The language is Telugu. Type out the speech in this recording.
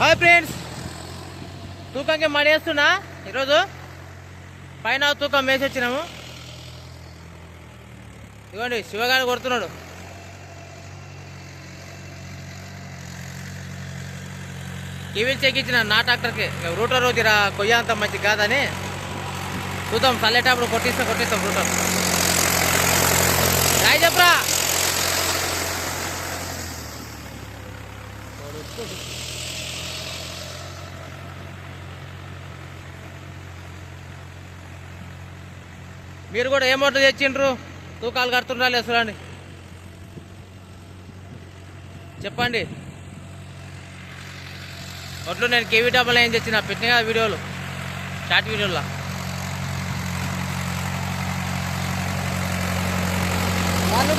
Hi friends. తూకంకి మడేస్తున్నా ఈరోజు పైన తూకం వేసి వచ్చినాము. ఇదిగోండి శివగాడు కొడుతున్నాడు. కివిల్ చెక్కించిన నా ట్రాక్టర్కి. రూటర్ రోజు రా కొయ్య అంత మంచి కాదని చూద్దాం చల్లేటప్పుడు కొట్టిస్తే కొట్టిస్తాం రూటర్. రాయి చెప్పరా? మీరు కూడా ఏ మోటార్ తెచ్చిండ్రు? తూకాలు కడుతుండ్రా అసలు చెప్పండి. ఒట్లు నేను కేవీ డబ్బులు ఏం తెచ్చిన? పెట్టిన వీడియోలు. షార్ట్ వీడియోలో? నన్ను